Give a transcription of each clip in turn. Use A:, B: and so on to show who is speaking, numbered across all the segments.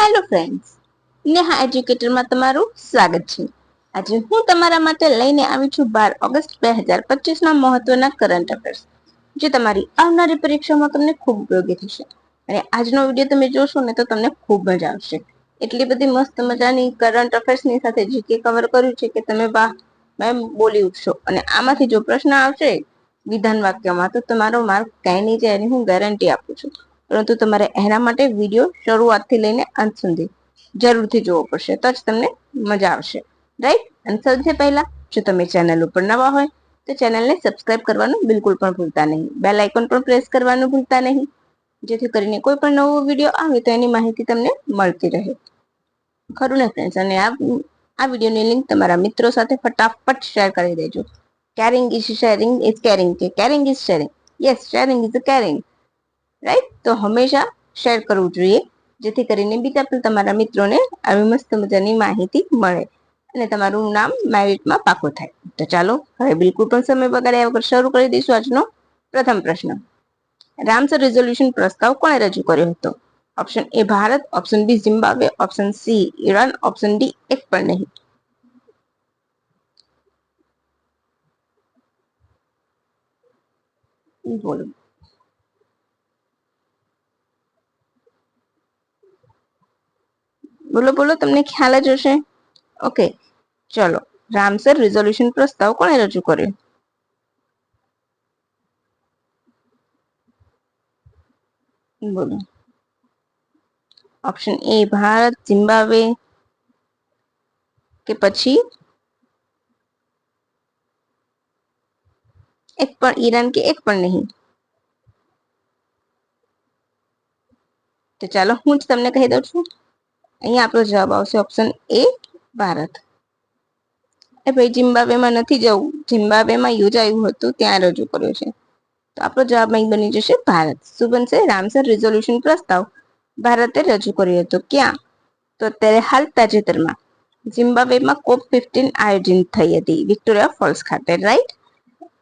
A: Hello friends Neha એજ્યુકેટરમાં તમારું સ્વાગત છે. આજે હું તમારા માટે લઈને આવી છું બાર ઓગસ્ટ બે હજાર પચીસના મહત્વના કરંટ અફેર્સ જે તમારી આવનારી પરીક્ષામાં તમને ખૂબ ઉપયોગી થશે. અને આજનો વીડિયો તમે જોશો ને તો તમને ખૂબ મજા આવશે. એટલી બધી મસ્ત મજાની કરંટ અફેર્સની સાથે જીકે કવર કર્યું છે કે તમે વાહ, મેમ બોલી ઉઠશો. અને આમાંથી જો પ્રશ્ન આવશે વિધાન વાક્યમાં, તો તમારો માર્ક કાંઈ નહીં જાય એની હું ગેરંટી આપું છું. પરંતુ તમારે એના માટે વીડિયો શરૂઆતથી લઈને અંત સુધી જરૂરથી જોવો પડશે. તો જ તમને મજા આવશે. રાઈટ અને સૌથી પહેલા, જો તમે ચેનલ ઉપર નવા હોય, તો ચેનલને સબસ્ક્રાઇબ કરવાનું બિલકુલ પણ ભૂલતા નહીં. બેલ આઇકોન પણ પ્રેસ કરવાનું ભૂલતા નહીં. જેથી કરીને કોઈ પણ નવો વીડિયો આવે, તો એની માહિતી તમને મળતી રહે. ખરું ને ફ્રેન્ડ્સ અને આ આ વિડીયોની લિંક તમારા મિત્રો સાથે ફટાફટ શેર કરી દેજો. Caring is sharing is caring કે caring is sharing yes sharing is caring right તો હંમેશા શેર કરવું જોઈએ, જેથી કરીને બીજા પણ તમારા મિત્રોને આવી મસ્ત મજાની માહિતી મળે અને તમારું નામ મેરિટમાં પાકું થાય. તો ચાલો, હવે બિલકુલ પણ સમય બગાડ્યા વગર શરૂ કરી દઈશું આજનો પ્રથમ પ્રશ્ન. રામસર રિઝોલ્યુશન પ્રસ્તાવ કોણે રજૂ કર્યો હતો? Option A Bharat. Option B Zimbabwe option C Iran option D એક પણ નહીં. બોલો. બોલો બોલો તમને ખ્યાલ જ હશે ઓકે ચલો રામસર રિઝોલ્યુશન પ્રસ્તાવ કોણે રજૂ કર્યો બોલો ઓપ્શન એ ભારત ઝિમ્બાબ્વે કે પછી એક પણ ઈરાન કે એક પણ નહીં તો ચાલો હું જ તમને કહી દઉં છું અહીંયા આપણો જવાબ આવશે ઓપ્શન એ ભારત. એ ભાઈ જિમ્બાબ્વેમાં નથી જવું. ઝિમ્બાબ્વેમાં યોજાયું હતું, ત્યાં રજૂ કર્યો છે. તો આપણો જવાબ અહીં બની જશે ભારત. શું બનશે? રામસર રિઝોલ્યુશન પ્રસ્તાવ. ભારતે રજૂ કર્યો હતો. ક્યાં? તો અત્યારે હાલ તાજેતરમાં ઝિમ્બાબ્વેમાં કોપ ફિફ્ટીન આયોજિત થઈ હતી. વિક્ટોરિયા ફોલ્સ ખાતે રાઈટ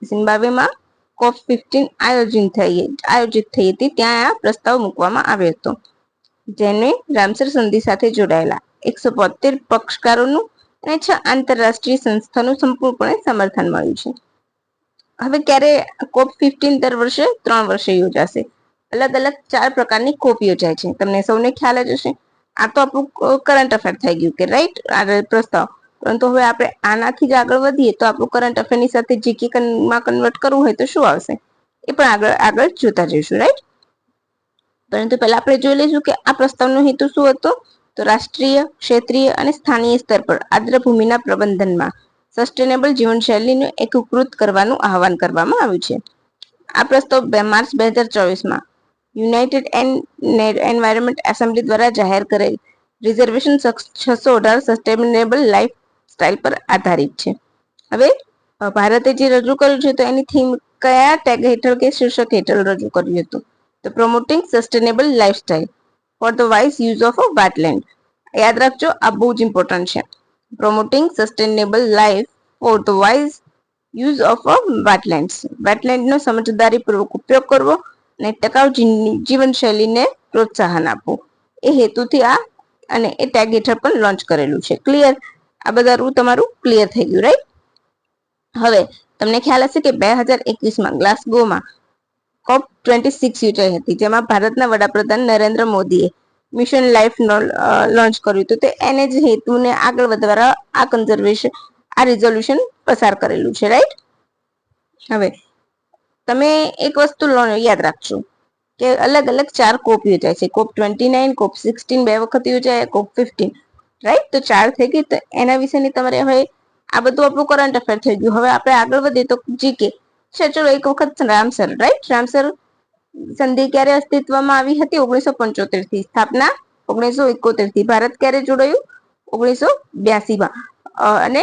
A: ઝિમ્બાબ્વેમાં કોપ ફિફ્ટીન આયોજિત થઈ આયોજિત થઈ હતી. ત્યાં આ પ્રસ્તાવ મૂકવામાં આવ્યો હતો. જેને રામસર સંધિ સાથે જોડાયેલા એકસો બોતેર પક્ષકારોનું અને છ આંતરરાષ્ટ્રીય સંસ્થાનું સંપૂર્ણપણે સમર્થન મળ્યું છે. હવે ક્યારે કોપ ફિફ્ટીન દર વર્ષે? ત્રણ વર્ષે યોજાશે. અલગ અલગ ચાર પ્રકારની કોપ યોજાય છે. તમને સૌને ખ્યાલ જ હશે. આ તો આપણું કરંટ અફેર થઈ ગયું કે રાઈટ આ પ્રસ્તાવ. પરંતુ હવે આપણે આનાથી જ આગળ વધીએ તો આપણું કરંટ અફેરની સાથે જીકે માં કન્વર્ટ કરવું હોય તો શું આવશે? એ પણ આગળ આગળ જોતા જઈશું રાઈટ પરંતુ પહેલા આપણે જોઈ લઈશું કે આ પ્રસ્તાવનો હેતુ શું હતો? તો રાષ્ટ્રીય, ક્ષેત્રીય અને સ્થાનીય સ્તર પર આદ્રભૂમિના પ્રબંધનમાં સસ્ટેનેબલ જીવનશૈલીને એકીકૃત કરવાનું આહવાન કરવામાં આવ્યું છે. આ પ્રસ્તાવ માર્ચ બે હજાર ચોવીસમાં યુનાઇટેડ એન્ડ એન્વાયરમેન્ટ એસેમ્બલી દ્વારા જાહેર કરેલ રિઝર્વેશન છસો અઢાર સસ્ટેનેબલ લાઈફ સ્ટાઇલ પર આધારિત છે. હવે ભારતે જે રજૂ કર્યું છે તો એની થીમ કયા ટેગ હેઠળ કે શીર્ષક હેઠળ રજૂ કર્યું હતું? તો promoting sustainable lifestyle for the wise use of a wetland યાદ રાખજો, આ બહુ જ ઇમ્પોર્ટન્ટ છે. Promoting sustainable life for the wise use of a wetlands વેટલેન્ડનો સમજદારીપૂર્વક ઉપયોગ કરવો અને ટકાઉ જીવનશૈલીને પ્રોત્સાહન આપવું. એ હેતુથી આ અને એ ટેગ હેઠળ પણ લોન્ચ કરેલું છે. ક્લિયર આ બધા તમારું ક્લિયર થઈ ગયું રાઈટ હવે, તમને ખ્યાલ હશે કે બે હજાર એકવીસમાં ગ્લાસગોમાં કોપ ટ્વેન્ટી સિક્સ યોજાઈ હતી, જેમાં ભારતના વડાપ્રધાન નરેન્દ્ર મોદીએ મિશન લાઈફ લોન્ચ કર્યું હતું. તો એને જ હેતુને આગળ વધારવા આ કન્ઝર્વેશન આ રિઝોલ્યુશન પસાર કરેલું છે રાઈટ હવે, તમે એક વસ્તુ યાદ રાખજો કે અલગ અલગ ચાર કોપ યોજાય છે. COP twenty nine, COP sixteen બે વખત યોજાય, કોપ ફિફ્ટીન રાઈટ તો ચાર થઈ ગઈ, તો એના વિશેની તમારે હવે આ બધું આપણું કરંટ અફેર થઈ ગયું. હવે આપણે આગળ વધીએ તો જીકે છે ચલો એક વખત રામસર રાઈટ રામસર સંધિ ક્યારે અસ્તિત્વમાં આવી હતી? ઓગણીસો પંચોતેરથી સ્થાપના, ઓગણીસો એકોતેરથી ભારત ક્યારે જોડાયું? ઓગણીસો બ્યાસી માં અને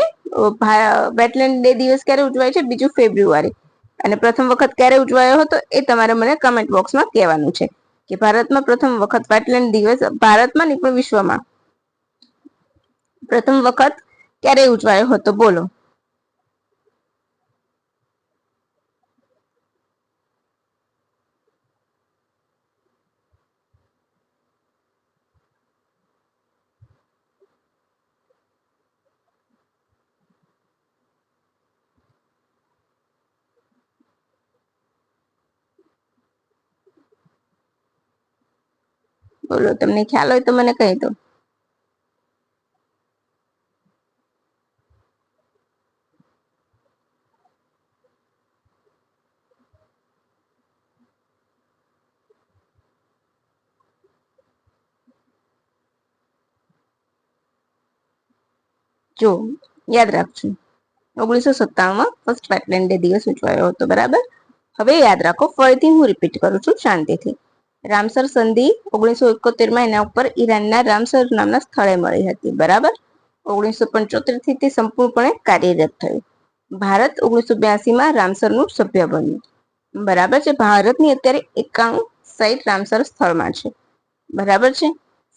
A: વેટલેન્ડ ડે દિવસ ક્યારે ઉજવાય છે? બીજું ફેબ્રુઆરી. અને પ્રથમ વખત ક્યારે ઉજવાયો હતો? એ તમારે મને કમેન્ટ બોક્સમાં કહેવાનું છે કે ભારતમાં પ્રથમ વખત વેટલેન્ડ દિવસ ભારતમાં નહીં, પણ વિશ્વમાં. પ્રથમ વખત ક્યારે ઉજવાયો હતો? બોલો. બોલો તમને ખ્યાલ હોય તો મને કહી દો. જો, યાદ રાખજો. ઓગણીસો સત્તાણુંમાં ફર્સ્ટ વેટલેન્ડ ડે દિવસ ઉજવાયો હતો, બરાબર? હવે યાદ રાખો, ફરીથી હું રિપીટ કરું છું, શાંતિથી. રામસર સંધિ ઓગણીસો એકોતેરમાં એના ઉપર ઈરાનના રામસર નામના સ્થળે મળી હતી. બરાબર? ઓગણીસો પંચોતેરથી તે સંપૂર્ણપણે કાર્યરત થયું. ભારત ઓગણીસો બ્યાસીમાં રામસરનું સભ્ય બન્યું. બરાબર છે? ભારતની અત્યારે એકાણું સાઈટ રામસર સ્થળમાં છે. બરાબર છે?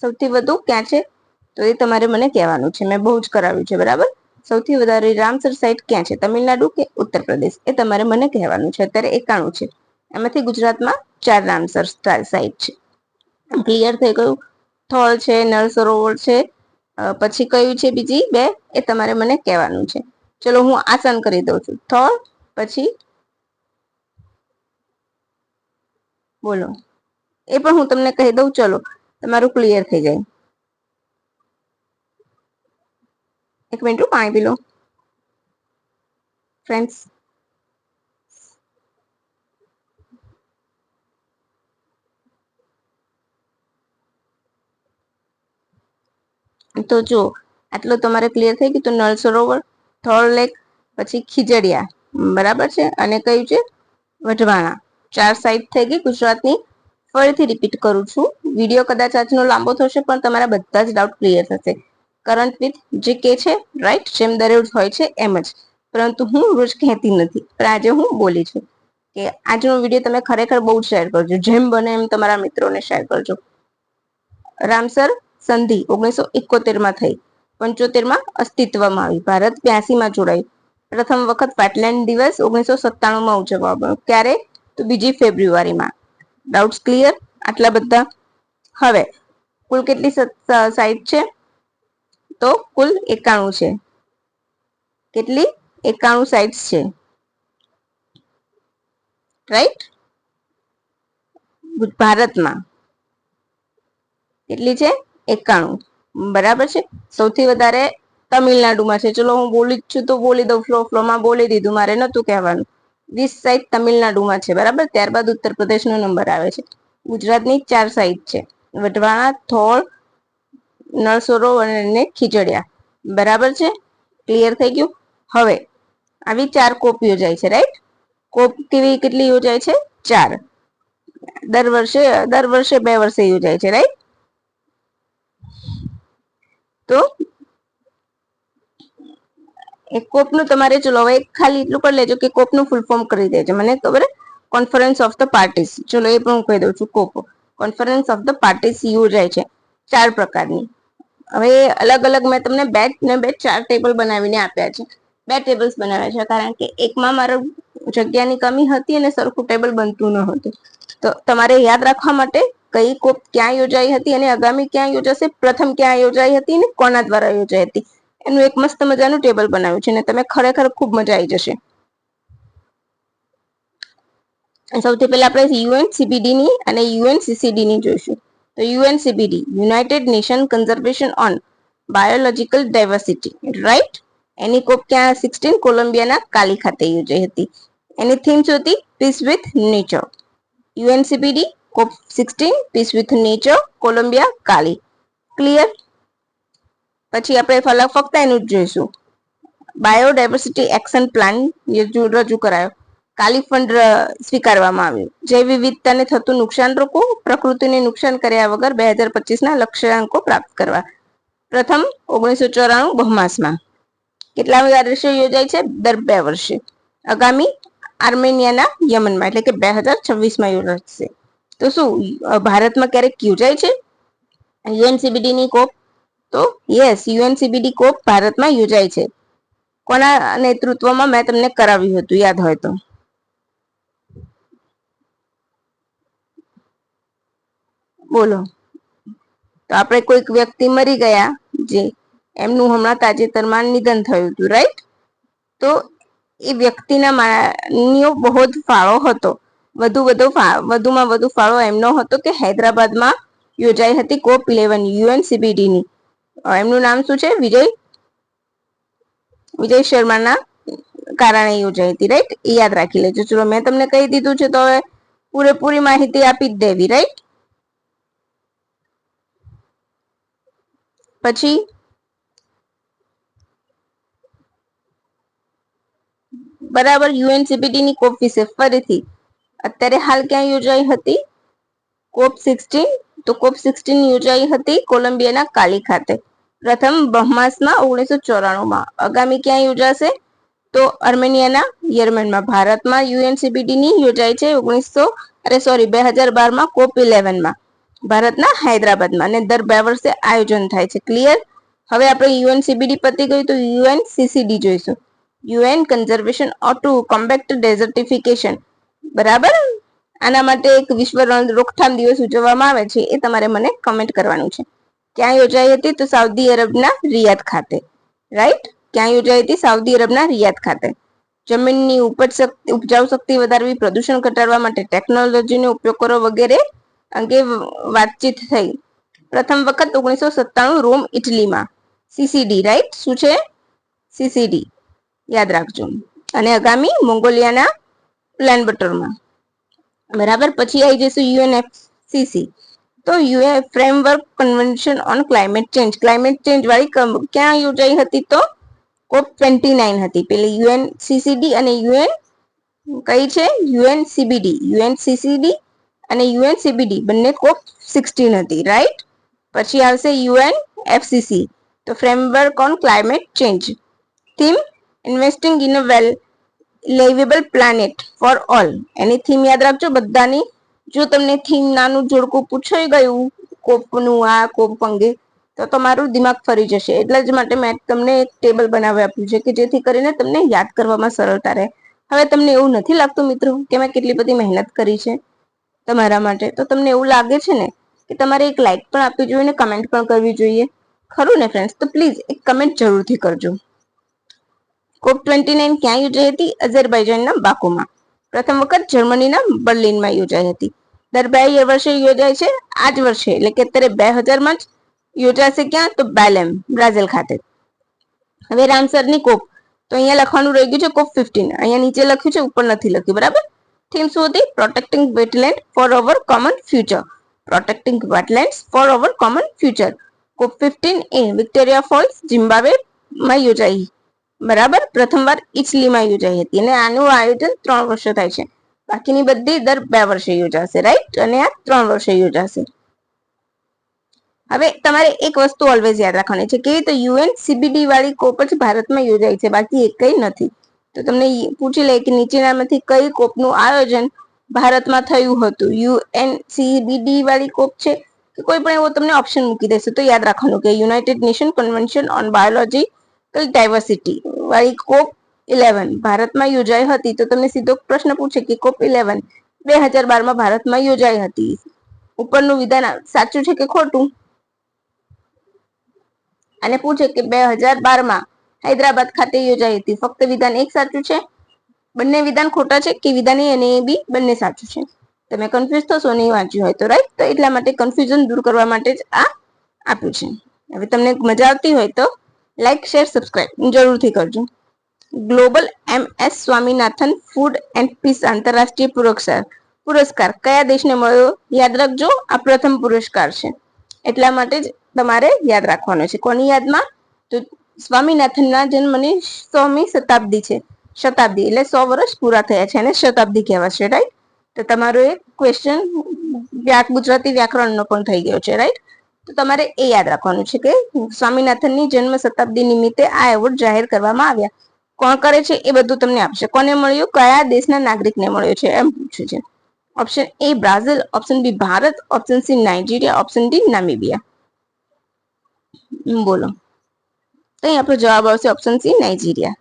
A: સૌથી વધુ ક્યાં છે? તો એ તમારે મને કહેવાનું છે. મેં બહુ જ કરાવ્યું છે. બરાબર? સૌથી વધારે રામસર સાઇટ ક્યાં છે? તમિલનાડુ કે ઉત્તર પ્રદેશ એ તમારે મને કહેવાનું છે. અત્યારે એકાણું છે. એમાંથી ગુજરાતમાં ચાર રામસર સાઇટ છે. ક્લિયર થઈ ગયું. થોળ છે નળ સરોવર છે પછી કયું છે બીજી? બે? એ તમારે મને કહેવાનું છે. ચલો હું આસાન કરી દઉં છું. થોળ પછી? બોલો. એ પણ હું તમને કહી દઉં. ચલો, તમારું ક્લિયર થઈ જાય. એક મિનિટ પાણી પી લો. ફ્રેન્ડ્સ તો જો, આટલું તમારે ક્લિયર થઈ ગયું તો નળ સરોવર, થોળ લેક પછી ખીજડીયા, બરાબર છે? અને કયું છે? વઢવાણા. ચાર સાઈડ થઈ ગઈ ગુજરાતની. ફરીથી રિપીટ કરું છું. વીડિયો કદાચ આજનો લાંબો થશે, પણ તમારા બધા જ ડાઉટ ક્લિયર થશે. કરંટ વિથ જે કે છે રાઈટ જેમ દરરોજ હોય છે, એમ જ. પરંતુ હું રોજ કહેતી નથી. પણ આજે હું બોલી છું કે આજનો વીડિયો તમે ખરેખર બહુ શેર કરજો. જેમ બને એમ તમારા મિત્રોને શેર કરજો. રામસર સંધિ ઓગણીસો એકોતેરમાં થઈ. પંચોતેરમાં અસ્તિત્વમાં આવી. ભારત બ્યાસીમાં જોડાયું. પ્રથમ વખત પાટલેન્ડ દિવસ ઓગણીસો સત્તાણુંમાં ઉજવવામાં ક્યારે? તો બીજી ફેબ્રુઆરીમાં. ડાઉટ્સ ક્લિયર આટલા બધા? હવે, કુલ કેટલી સાઈટ છે? તો કુલ એકાણું છે. કેટલી? એકાણું સાઇટ્સ છે. રાઈટ ભારતમાં. કેટલી છે? એકાણું. બરાબર છે? સૌથી વધારે તમિલનાડુમાં છે. ચલો હું બોલી જ છું તો બોલી દઉં ફ્લો ફ્લોમાં બોલી દીધું. મારે નહોતું કહેવાનું. વીસ સાઈડ તમિલનાડુમાં છે. બરાબર? ત્યારબાદ ઉત્તર પ્રદેશનો નંબર આવે છે. ગુજરાતની ચાર સાઈડ છે. વઢવાણા થોળ નળ સરોવર અને ખીચડિયા બરાબર છે? ક્લિયર થઈ ગયું? હવે, આવી ચાર કોપ યોજાય છે રાઈટ કોપ કેવી કેટલી યોજાય છે? ચાર. દર વર્ષે દર વર્ષે બે વર્ષે યોજાય છે રાઈટ તો એક કોપનું તમારે ચલો હવે ખાલી એટલું કરી લેજો કે કોપનું ફૂલ ફોર્મ કરી દેજો. મને ખબર કોન્ફરન્સ ઓફ ધ પાર્ટીસ ચલો એ પણ હું કહી દઉં છું COP. Conference of the parties યોજાય છે. ચાર પ્રકારની. હવે અલગ અલગ મેં તમને બે ને બે ચાર ટેબલ બનાવીને આપ્યા છે. બે ટેબલ્સ બનાવ્યા છે. કારણ કે એકમાં મારો જગ્યાની કમી હતી અને સરખું ટેબલ બનતું ન હતું. તો તમારે યાદ રાખવા માટે કઈ કોપ ક્યાં યોજાઈ હતી અને આગામી ક્યાં યોજાશે? પ્રથમ ક્યાં યોજાઈ હતી અને કોના દ્વારા યોજાઈ હતી? એનું એક મસ્ત મજાનું ટેબલ બનાવ્યું છે અને તમે ખરેખર ખૂબ મજા આવી જશે. સૌથી પહેલા આપણે યુએન સીબીડી ની અને યુએનની જોઈશું. તો UN CBD United Nation conservation on biological diversity, right? Any COP ક્યાં સિક્સટીન કોલંબિયાના કાલી ખાતે યોજાઈ હતી. એની થીમ હતી? Peace with nature. UNCBD sixteen peace with nature Colombia Cali clear પછી આપણે ફલક ફક્ત એનું જ જોઈશું. બાયોડાયવર્સિટી એક્શન પ્લાન રજૂ કરાયો. કાલી ફંડ સ્વીકારવામાં આવ્યું. જૈવ વિવિધતાને થતું નુકસાન રોકવું, પ્રકૃતિને નુકસાન કર્યા વગર બે હજાર પચીસના લક્ષ્યાંકો પ્રાપ્ત કરવા. પ્રથમ, ઓગણીસો ચોરાણું બહુમાસમાં. કેટલા વર્ષે યોજાય છે? દર બે વર્ષે. આગામી આર્મેનિયાના યમનમાં, એટલે કે બે હજાર છવ્વીસમાં યોજાશે. તો શું ભારતમાં ક્યારેક યોજાય છે? યુએનસીબીડી ની કોપ તો યસ, યુએનસીબીડી કોપ ભારતમાં યોજાય છે? કોના નેતૃત્વમાં મેં તમને કરાવ્યું હતું, યાદ હોય તો. બોલો. તો આપણે કોઈક વ્યક્તિ મરી ગયા, જે એમનું હમણાં તાજેતરમાં નિધન થયું હતું રાઈટ તો એ વ્યક્તિના માનીઓ બહુ જ ફાળો હતો. વધુ વધુ વધુમાં વધુ ફાળો એમનો હતો કે હૈદરાબાદમાં યોજાઈ હતી કોપ ઇલેવન યુએનસીબીડી ની એમનું નામ શું છે? વિજય? વિજય શર્માના કારણે યોજાઈ હતી રાઈટ યાદ રાખી લેજો. ચલો, મેં તમને કહી દીધું છે તો હવે પૂરેપૂરી માહિતી આપી જ દેવી રાઈટ પછી? બરાબર યુએનસીપીટી ની કોપ વિશે ફરીથી અત્યારે હાલ ક્યાં યોજાઈ હતી? COP sixteen. તો કોપ સિક્સટીન યોજાઈ હતી કોલંબિયાના કાલી ખાતે. પ્રથમ બહમાસમાં ઓગણીસો ચોરાણુંમાં. આગામી ક્યાં યોજાશે? તો અર્મેનિયાના યર્મેનમાં. ભારતમાં યુએનસીપીટી ની યોજાય છે ઓગણીસો, અરે સોરી બે હજાર બારમાં કોપ ઇલેવનમાં. ભારતના હૈદરાબાદમાં. અને દર બે વર્ષે આયોજન થાય છે. ક્લિયર હવે આપણે યુએનસીબીડી પતી ગયું તો યુએન સીસીડી જોઈશું. UN conservation or to combat desertification. બરાબર? આના માટે એક વિશ્વ રોકથામ દિવસ ઉજવવામાં આવે છે, એ તમારે મને કમેન્ટ કરવાનું છે. ક્યાં યોજાઈ હતી તો સાઉદી અરબના રિયાદ ખાતે રાઈટ ક્યાં યોજાઈ હતી સાઉદી અરબના રિયાદ ખાતે? જમીનની ઉપજ શક્તિ, ઉપજાઉ શક્તિ વધારવી, પ્રદૂષણ ઘટાડવા માટે ટેકનોલોજીનો ઉપયોગ કરો વગેરે અંગે વાતચીત થઈ. પ્રથમ વખત ઓગણીસો સત્તાણું રોમ, ઇટલીમાં. સીસીડી રાઈટ શું છે? સીસીડી યાદ રાખજો. અને આગામી મોંગોલિયાના પ્લાન બટરમાં. બરાબર? પછી આવી જઈશું યુએનએફસીસી તો UN framework convention on climate change. Climate change વાળી ક્યાં યોજાઈ હતી તો? કોપ ટ્વેન્ટી નાઇન હતી. પેલી યુએન સીસીડી અને યુએન કઈ છે? યુએન સીબીડી યુએન સીસીડી અને યુએન સીબીડી બંને કોપ સિક્સટીન હતી. રાઈટ? પછી આવશે યુએન એફસીસી તો framework on climate change. Theme, investing in a well liveable planet for all. Any theme યાદ રાખજો બધાની. જો તમને થીમ નાનું જોડકું પૂછાઈ ગયું, કોપનું આ, કોપ અંગે, તો તમારું દિમાગ ફરી જશે. એટલા જ માટે મેં તમને એક ટેબલ બનાવી આપ્યું છે કે જેથી કરીને તમને યાદ કરવામાં સરળતા રહે. હવે તમને એવું નથી લાગતું મિત્રો કે મેં કેટલી બધી મહેનત કરી છે તમારા માટે? તો તમને એવું લાગે છે ને કે તમારે એક લાઇક પણ આપવી જોઈએ ને કમેન્ટ પણ કરવી જોઈએ? ખરું ને ફ્રેન્ડ્સ તો પ્લીઝ એક કમેન્ટ જરૂરથી કરજો. કોપ ટ્વેન્ટી નાઇન ક્યાં યોજાઈ હતી? અઝરબૈજાનના બાકુમાં. પ્રથમ વખત જર્મનીના બર્લિનમાં યોજાઈ હતી. દર બે વર્ષે યોજાય છે. આ જ વર્ષે, એટલે કે અત્યારે બે હજારમાં જ યોજાશે ક્યાં? તો બેલેમ, બ્રાઝિલ ખાતે. હવે રામસરની કોપ. તો અહીંયા લખવાનું રહી ગયું છે કોપ ફિફ્ટીન. અહીંયા નીચે લખ્યું છે, ઉપર નથી લખ્યું. બરાબર? થીમ શું હતી? Protecting wetland for our common future protecting wetland for our common future COP fifteen A Victoria Falls જિમ્બાબ્વેમાં યોજાઈ. બરાબર? પ્રથમવાર ઇટલીમાં યોજાઈ હતી અને આનું આયોજન ત્રણ વર્ષે થાય છે. બાકીની બધી દર બે વર્ષે યોજાશે રાઈટ અને આ ત્રણ વર્ષે યોજાશે. હવે તમારે એક વસ્તુ ઓલવેઝ યાદ રાખવાની છે કે તો યુએન સીબીડી વાળી કોપ જ ભારતમાં યોજાય છે, બાકી એક કઈ નથી. તો તમને પૂછી લે કે નીચેનામાંથી કઈ કોપનું આયોજન ભારતમાં થયું હતું? યુએન સીબીડી વાળી કોપ છે? કે કોઈ પણ એવો તમને ઓપ્શન મૂકી દેશે, તો યાદ રાખવાનું કે United Nation convention on biology diversity વાળી કોપ ઇલેવન ભારતમાં યોજાઈ હતી તો તમને સીધો પ્રશ્ન પૂછે કે કોપ ઇલેવન બે હજાર બારમાં ભારતમાં યોજાઈ હતી. ઉપરનું વિધાન સાચું છે કે ખોટું? અને પૂછે કે બે હજાર બારમાં હૈદરાબાદ ખાતે યોજાઈ હતી. ફક્ત વિધાન એક સાચું છે? બંને વિધાન ખોટા છે કે વિધાન એ અને એ બી બંને સાચું છે? તમે કન્ફ્યુઝ થશો નહીં વાંચ્યું હોય તો રાઈટ તો એટલા માટે કન્ફ્યુઝન દૂર કરવા માટે જ આ આપ્યું છે. હવે તમને મજા આવતી હોય તો લાઈક શેર સબસ્ક્રાઇબ જરૂરથી કરજો. Global M S Swaminathan food and peace આંતરરાષ્ટ્રીય પુરસ્કાર. પુરસ્કાર કયા દેશને મળ્યો? યાદ રાખજો, આ પ્રથમ પુરસ્કાર છે. એટલા માટે જ તમારે યાદ રાખવાનો છે. કોની યાદમાં? તો સ્વામીનાથનના જન્મની સોમી શતાબ્દી છે. શતાબ્દી એટલે સો વર્ષ પૂરા થયા છે અને શતાબ્દી કહેવાશે રાઈટ તો તમારો એક ક્વેશ્ચન ગુજરાતી વ્યાકરણનો પણ થઈ ગયો છે રાઈટ તો તમારે એ યાદ રાખવાનું છે કે સ્વામિનાથનની જન્મ શતાબ્દી નિમિત્તે આ એવોર્ડ જાહેર કરવામાં આવ્યા. કોણ કરે છે એ બધું તમને આપશે. કોને મળ્યું? કયા દેશના નાગરિકને મળ્યો છે? એમ પૂછ્યું છે. Option A Brazil option B Bharat. Option C Nigeria option D Namibia બોલો. તો અહીં આપણો જવાબ આવશે ઓપ્શન સી નાઇજીરિયા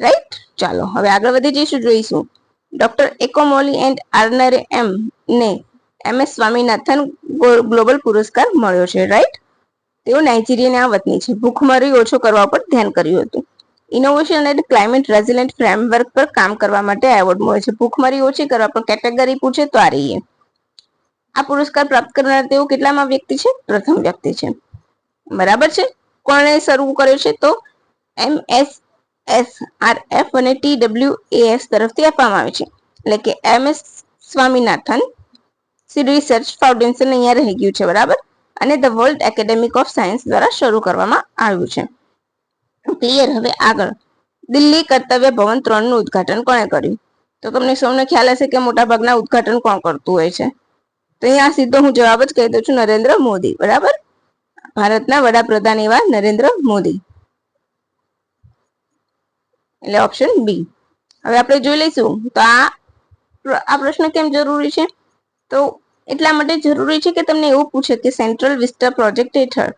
A: રાઈટ ચાલો, હવે આગળ વધી જઈશું, જોઈશું. ડોક્ટર એકોમોલી એન્ડ આર્નરે એમ ને એમ. સ્વામીનાથન ગ્લોબલ પુરસ્કાર મળ્યો છે રાઈટ તેઓ નાઇજીરિયાના વતની છે. ભૂખમરી ઓછો કરવા પર ધ્યાન કર્યું હતું. Innovation and climate resilient framework પર કામ કરવા માટે એવોર્ડ મળ્યો છે. ભૂખમરી ઓછી કરવા પર કેટેગરી પૂછે તો આ રહીએ આ પુરસ્કાર પ્રાપ્ત કરનાર તેઓ કેટલામાં વ્યક્તિ છે? પ્રથમ વ્યક્તિ છે. બરાબર છે? કોણે શરૂ કર્યો છે તો M. S. S. R. F અને ટી. ડબલ્યુ. એસ. તરફથી આપવામાં આવે છે. એટલે કે M. S. Swaminathan research foundation અહીંયા રહી ગયું છે, બરાબર? અને the world academic of science દ્વારા શરૂ કરવામાં આવ્યું છે. ક્લિયર હવે આગળ. દિલ્હી કર્તવ્ય ભવન ત્રણનું ઉદઘાટન કોણે કર્યું? તો તમને સૌને ખ્યાલ હશે કે મોટા ભાગના ઉદઘાટન કોણ કરતું હોય છે? તો અહીંયા સીધો હું જવાબ જ કહી દઉં છું, નરેન્દ્ર મોદી, બરાબર? ભારતના વડાપ્રધાન એવા નરેન્દ્ર મોદી. એટલે ઓપ્શન બી હવે આપણે જોઈ લઈશું. તો આ આ પ્રશ્ન કેમ જરૂરી છે? તો એટલા માટે જરૂરી છે કે તમને એવું પૂછે કે સેન્ટ્રલ વિસ્ટા પ્રોજેક્ટ હેઠળ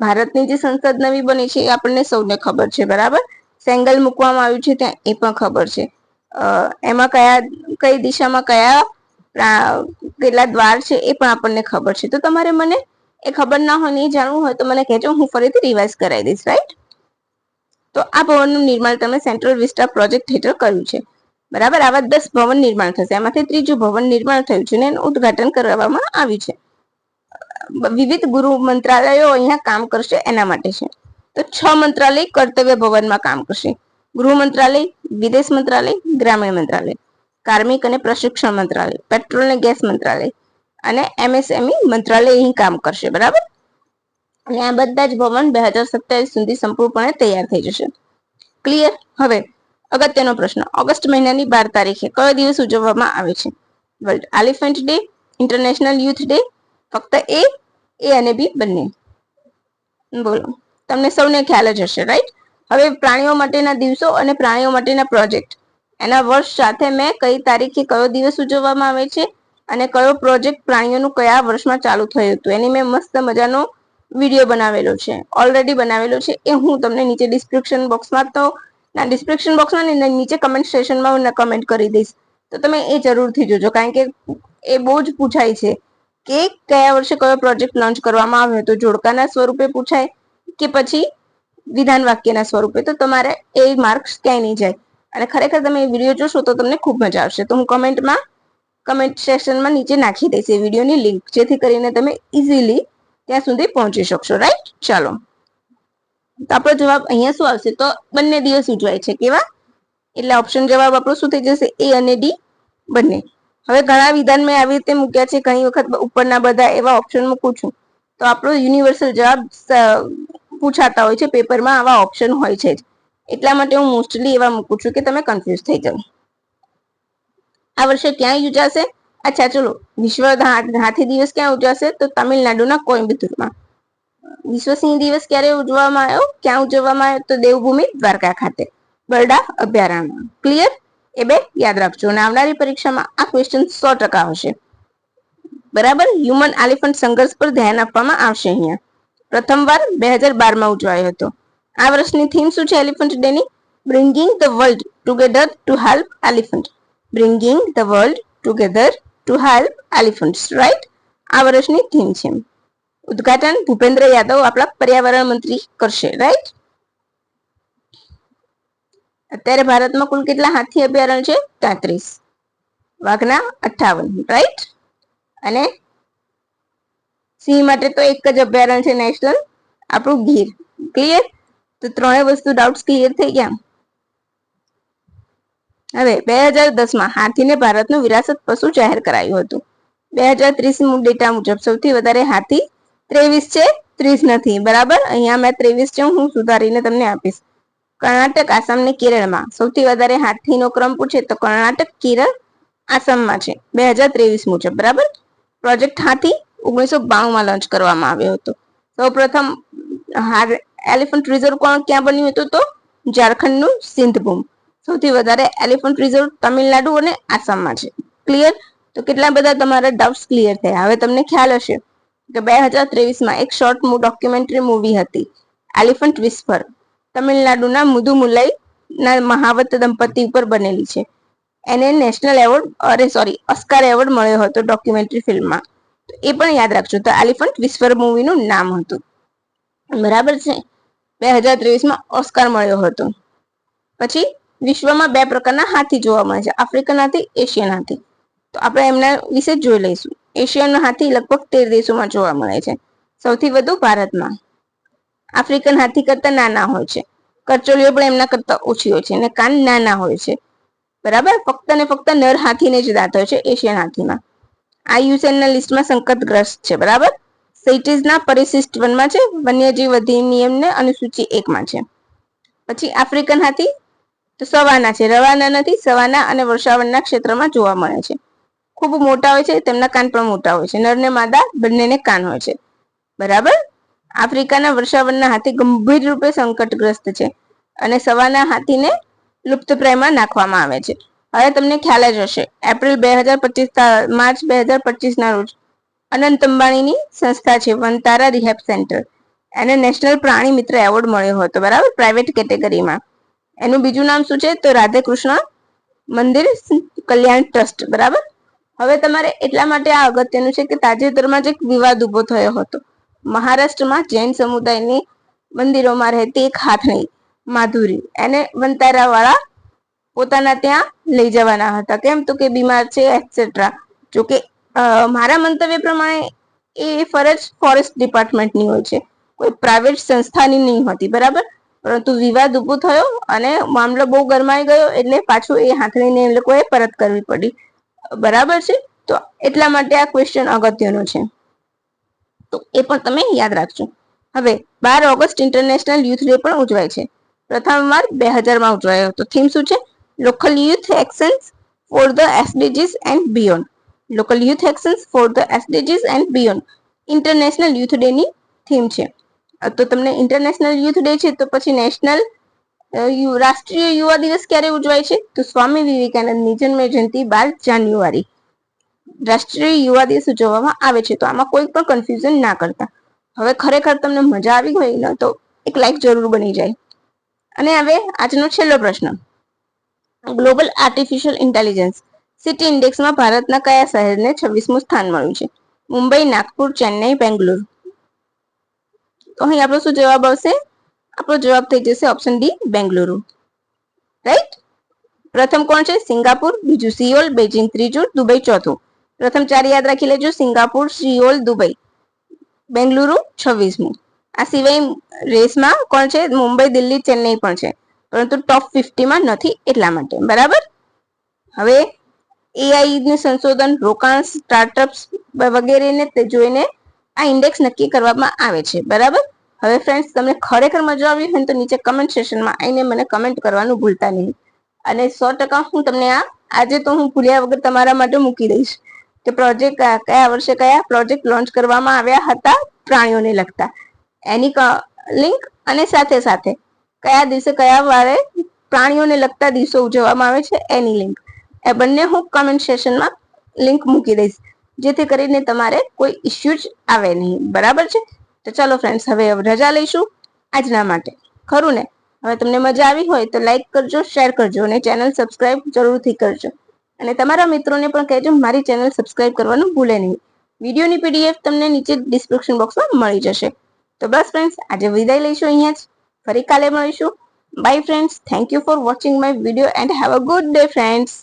A: ભારતની જે સંસદ નવી બની છે એ આપણને સૌને ખબર છે, બરાબર? સેંગલ મૂકવામાં આવ્યું છે ત્યાં એ પણ ખબર છે. એમાં કયા, કઈ દિશામાં કયા કેટલા દ્વાર છે એ પણ આપણને ખબર છે. તો તમારે મને એ ખબર ના હોય ને એ જાણવું હોય તો મને કહેજો, હું ફરીથી રિવાઇઝ કરાવી દઈશ, રાઈટ? તો આ ભવનનું નિર્માણ તમે સેન્ટ્રલ વિસ્ટા પ્રોજેક્ટ હેઠળ કર્યું છે. બરાબર? આવા દસ ભવન નિર્માણ થશે. એમાંથી ત્રીજું ભવન નિર્માણ થયું છે ને એનું ઉદઘાટન કરવામાં આવ્યું છે. વિવિધ ગૃહ મંત્રાલયો અહીંયા કામ કરશે એના માટે છે. તો છ મંત્રાલય કર્તવ્ય ભવનમાં કામ કરશે. ગૃહ મંત્રાલય, વિદેશ મંત્રાલય, ગ્રામીણ મંત્રાલય, કાર્મિક અને પ્રશિક્ષણ મંત્રાલય, પેટ્રોલ અને ગેસ મંત્રાલય અને એમએસએમઈ મંત્રાલય અહીં કામ કરશે. બરાબર? અને આ બધા જ ભવન બે હજાર સત્યાવીસ સુધી સંપૂર્ણપણે તૈયાર થઈ જશે. ક્લિયર? હવે અગત્યનો પ્રશ્ન. ઓગસ્ટ મહિનાની બાર તારીખે કયો દિવસ ઉજવવામાં આવે છે? World Elephant Day International Youth Day ફક્ત એ એ અને બી બંને. બોલો. તમને સૌને ખ્યાલ જ હશે રાઈટ હવે પ્રાણીઓ માટેના દિવસો અને પ્રાણીઓ માટેના પ્રોજેક્ટ. એના વર્ષ સાથે મેં કઈ તારીખે કયો દિવસ ઉજવવામાં આવે છે અને કયો પ્રોજેક્ટ પ્રાણીઓનું કયા વર્ષમાં ચાલુ થયું હતું? એની મેં મસ્ત મજાનો વીડિયો બનાવેલો છે. ઓલરેડી બનાવેલો છે. એ હું તમને નીચે ડિસ્ક્રિપ્શન બોક્સમાં તો ના ડિસ્ક્રિપ્શન બોક્સમાં ને નીચે કમેન્ટ સેશનમાં હું કમેન્ટ કરી દઈશ. તો તમે એ જરૂરથી જોજો, કારણ કે એ બહુ જ પૂછાય છે કે કયા વર્ષે કયો પ્રોજેક્ટ લોન્ચ કરવામાં આવ્યો તો જોડકાના સ્વરૂપે પૂછાય કે પછી વિધાન વાક્યના સ્વરૂપે. તો તમારે એ માર્ક્સ ક્યાંય નહીં જાય. અને ખરેખર તમે એ વીડિયો જોશો તો તમને ખૂબ મજા આવશે. તો હું કમેન્ટમાં કમેન્ટ સેક્શનમાં નીચે નાખી દઈશ એ વિડીયોની લિંક જેથી કરીને તમે ઇઝીલી ત્યાં સુધી પહોંચી શકશો. રાઈટ ચાલો. તો આપણો જવાબ અહીંયા શું આવશે? તો બંને દિવસ ઉજવાય છે. કેવા? એટલે ઓપ્શન જવાબ આપણો શું થઈ જશે? એ અને ડી બંને. હવે ઘણા વિધાન મેં આવી રીતે મૂક્યા છે. ઘણી વખત ઉપરના બધા એવા ઓપ્શન મૂકું છું. તો આપણો યુનિવર્સલ જવાબ પૂછાતા હોય છે. પેપરમાં આવા ઓપ્શન હોય છે એટલા માટે હું મોસ્ટલી એવા મૂકું છું કે તમે કન્ફ્યુઝ થઈ જાઓ. આ વર્ષે ક્યાં યોજાશે? અચ્છા, ચલો. વિશ્વ હાથી દિવસ ક્યાં ઉજવાશે? તો તમિલનાડુના કોઈમ્બતુરમાં વિશ્વ સિંહ દિવસ ક્યારે ઉજવવામાં આવ્યો? ક્યાં ઉજવવામાં આવ્યો? તો દેવભૂમિ દ્વારકા ખાતે. બરડા અભયારણ્ય ક્લિયર એ બે યાદ રાખજો. અને આવનારી પરીક્ષામાં આ ક્વેશ્ચન સો ટકા હશે બરાબર? હ્યુમન એલિફન્ટ સંઘર્ષ પર ધ્યાન આપવામાં આવશે અહીંયા. પ્રથમવાર બે હજાર બારમાં ઉજવાયો હતો. આ વર્ષની થીમ શું છે elephant Danny bringing the world together to help elephant bringing the world together to help elephants right આ વર્ષની થીમ છે. ઉદઘાટન ભૂપેન્દ્ર યાદવ આપણા પર્યાવરણ મંત્રી કરશે રાઈટ અત્યારે ભારતમાં કુલ કેટલા હાથી અભયારણ્ય છે? તેત્રીસ. વાઘના અઠાવન રાઈટ અને સિંહ માટે તો એક જ અભયારણ્ય છે નેશનલ. આપણું ગીર. ક્લિયર તો ત્રણેય વસ્તુ ડાઉટ્સ ક્લિયર થઈ ગયા. હવે, બે હજાર દસમાં હાથીને ભારતનું વિરાસત પશુ જાહેર કરાયું હતું. બે હજાર ત્રીસ ડેટા મુજબ સૌથી વધારે હાથી ત્રેવીસ છે, ત્રીસ નથી, બરાબર? અહીંયા મેં ત્રેવીસ છે હું સુધારીને તમને આપીશ. કર્ણાટક આસામ ને કેરળમાં. સૌથી વધારે હાથીનો ક્રમ પૂછે તો કર્ણાટક કેરળ આસામમાં છે. બે હજાર ત્રેવીસ મુજબ, બરાબર? પ્રોજેક્ટ હાથી ઓગણીસો બાણુંમાં લોન્ચ કરવામાં આવ્યો હતો. સૌ પ્રથમ એલિફન્ટ રિઝર્વ કોણ ક્યાં બન્યું હતું તો? ઝારખંડનું સિંધભૂમ. સૌથી વધારે એલિફન્ટ રિઝર્વ તમિલનાડુ અને આસામમાં છે. ક્લિયર? તો કેટલા બધા તમારા ડાઉટ્સ ક્લિયર થયા. હવે તમને ખ્યાલ હશે. કે બે હજાર ત્રેવીસમાં એક શોર્ટ ડોક્યુમેન્ટરી મૂવી હતી એલિફન્ટ વિસ્પર તમિલનાડુના મુદુમુલઈ ના મહાવત દંપતી ઉપર બનેલી છે. એને નેશનલ એવોર્ડ અરે સોરી ઓસ્કાર એવોર્ડ મળ્યો હતો ડોક્યુમેન્ટરી ફિલ્મમાં એ પણ યાદ રાખજો. તો એલિફન્ટ વિશ્વર મૂવીનું નામ હતું. બરાબર છે? બે હજાર ત્રેવીસમાં ઓસ્કાર મળ્યો હતો. પછી વિશ્વમાં બે પ્રકારના હાથી જોવા મળે છે. આફ્રિકન હાથી, એશિયન હાથી. તો આપણે એમના વિશે જોઈ લઈશું. એશિયાનો હાથી લગભગ તેર દેશોમાં જોવા મળે છે. સૌથી વધુ ભારતમાં. આફ્રિકન હાથી કરતા નાના હોય છે. કરચોલીઓ પણ એમના કરતા ઓછી હોય છે અને કાન નાના હોય છે. બરાબર? ફક્ત ને ફક્ત નર હાથીને જ દાંત હોય છે એશિયન હાથીમાં. આયુસેનના લિસ્ટમાં સંકટગ્રસ્ત છે. બરાબર? સેટીઝના પરિશિષ્ટ વનમાં છે, વન્યજીવ અધિનિયમને અનુસૂચિ એકમાં છે. પછી આફ્રિકન હાથી? તો સવાના છે. રવાના નથી, સવાના અને વર્ષાવનના ક્ષેત્રમાં જોવા મળે છે. ખૂબ મોટા હોય છે, તેમના કાન પણ મોટા હોય છે. નર ને માદા, બંનેને કાન હોય છે. બરાબર? આફ્રિકાના વર્ષાવનના હાથી ગંભીર રૂપે સંકટગ્રસ્ત છે અને સવાના હાથીને લુપ્તપ્રાયમાં નાખવામાં આવે છે. હવે તમને ખ્યાલ જ હશે, એપ્રિલ બે હજાર પચીસ માર્ચ બે હજાર પચીસના રોજ અનંત અંબાણીની સંસ્થા છે, વનતારા રિહેબ સેન્ટર. એને નેશનલ પ્રાણી મિત્ર એવોર્ડ મળ્યો હતો, બરાબર? પ્રાઇવેટ કેટેગરીમાં. એનું બીજું નામ શું છે? તો રાધે કૃષ્ણ મંદિર, કલ્યાણ ટ્રસ્ટ, બરાબર? હવે તમારે એટલા માટે આ અગત્યનું છે કે તાજેતરમાં જ એક વિવાદ ઊભો થયો હતો. મહારાષ્ટ્રમાં જૈન સમુદાયની મંદિરોમાં રહેતી એક હાથણી, માધુરી, એને વંતારા વાળા પોતાના ત્યાં લઈ જવાના હતા. કેમ તો કે બીમાર છે એટસેટ્રા જોકે મારા મંતવ્ય પ્રમાણે એ ફરજ ફોરેસ્ટ ડિપાર્ટમેન્ટની હોય છે. કોઈ પ્રાઇવેટ સંસ્થાની નહીં હોતી, બરાબર? પરંતુ વિવાદ ઊભો થયો અને મામલો બહુ ગરમાઈ ગયો એટલે પાછું એ હાથણીને એ લોકોએ પરત કરવી પડી. બરાબર છે? તો એટલા માટે આ ક્વેશ્ચન અગત્યનો છે. તો એ પણ તમે યાદ રાખજો. હવે બાર ઓગસ્ટ ઇન્ટરનેશનલ યુથ ડે પણ ઉજવાય છે. પ્રથમ વાર બે હજારમાં ઉજવાયો. હતો થીમ શું છે? Local youth actions for the SDGs and beyond local youth actions for the SDGs and beyond International Youth Day ની થીમ છે. તો તમને ઇન્ટરનેશનલ યુથ ડે છે, તો પછી નેશનલ રાષ્ટ્રીય યુવા દિવસ ક્યારે ઉજવાય છે? તો સ્વામી વિવેકાનંદની જન્મ જયંતિ બાર જાન્યુઆરી. રાષ્ટ્રીય યુવા દિવસ ઉજવવામાં આવે છે, તો આમાં કોઈ પણ કન્ફ્યુઝન ના કરતા. હવે ખરેખર તમને મજા આવી હોય ને, તો એક લાઈક જરૂર બની જાય. અને હવે આજનો છેલ્લો પ્રશ્ન. ગ્લોબલ આર્ટિફિશિયલ ઇન્ટેલિજન્સ સિટી ઇન્ડેક્સમાં ભારતના કયા શહેરને છવ્વીસમું સ્થાન મળ્યું છે? મુંબઈ, નાગપુર, ચેન્નઈ, બેંગ્લુરુ. તો અહીં આપણો શું જવાબ આવશે? આપણો જવાબ થઈ જશે ઓપ્શન ડી બેંગલુરુ. રાઈટ પ્રથમ કોણ છે? સિંગાપુર. બીજું સિયોલ. બેજિંગ ત્રીજું દુબઈ ચોથું. પ્રથમ ચાર યાદ રાખી લેજો. Singapore, Seoul, Dubai. બેંગલુરુ છવ્વીસમું. આ સિવાય રેસમાં કોણ છે? મુંબઈ, દિલ્હી, ચેન્નઈ પણ છે. પરંતુ ટોપ ફિફ્ટીમાં નથી એટલા માટે. બરાબર? હવે એઆઈ નું સંશોધન, રોકાણ સ્ટાર્ટઅપ્સ વગેરેને જોઈને આ ઇન્ડેક્સ નક્કી કરવામાં આવે છે. બરાબર? હવે ફ્રેન્ડ્સ તમને ખરેખર મજા આવી હોય તો નીચે કમેન્ટ સેશનમાં આવીને મને કમેન્ટ કરવાનું ભૂલતા નહીં. અને સો ટકા હું તમને આ, આજે તો હું ભૂલ્યા વગર તમારા માટે મૂકી દઈશ. કે પ્રોજેક્ટ કયા વર્ષે કયા પ્રોજેક્ટ લોન્ચ કરવામાં આવ્યા હતા, પ્રાણીઓને લગતા. એની લિંક અને સાથે સાથે કયા દિવસે કયા વારે પ્રાણીઓને લગતા દિવસો ઉજવવામાં આવે છે, એની લિંક એ બંને હું કમેન્ટ સેશનમાં લિંક મૂકી દઈશ. જેથી કરીને તમારે કોઈ ઇસ્યુ જ આવે નહીં. બરાબર છે? તો ચાલો ફ્રેન્ડ્સ હવે રજા લઈશું આજના માટે. ખરું ને? હવે તમને મજા આવી હોય તો લાઈક કરજો શેર કરજો અને ચેનલ સબસ્ક્રાઇબ જરૂરથી કરજો. અને તમારા મિત્રોને પણ કહેજો, મારી ચેનલ સબસ્ક્રાઇબ કરવાનું ભૂલે નહીં. વિડીયોની પીડીએફ તમને નીચે ડિસ્ક્રિપ્શન બોક્સમાં મળી જશે. તો બસ ફ્રેન્ડ્સ આજે વિદાય લઈશું અહીંયા જ. ફરી કાલે મળીશું. Bye friends thank you for watching my video and have a good day friends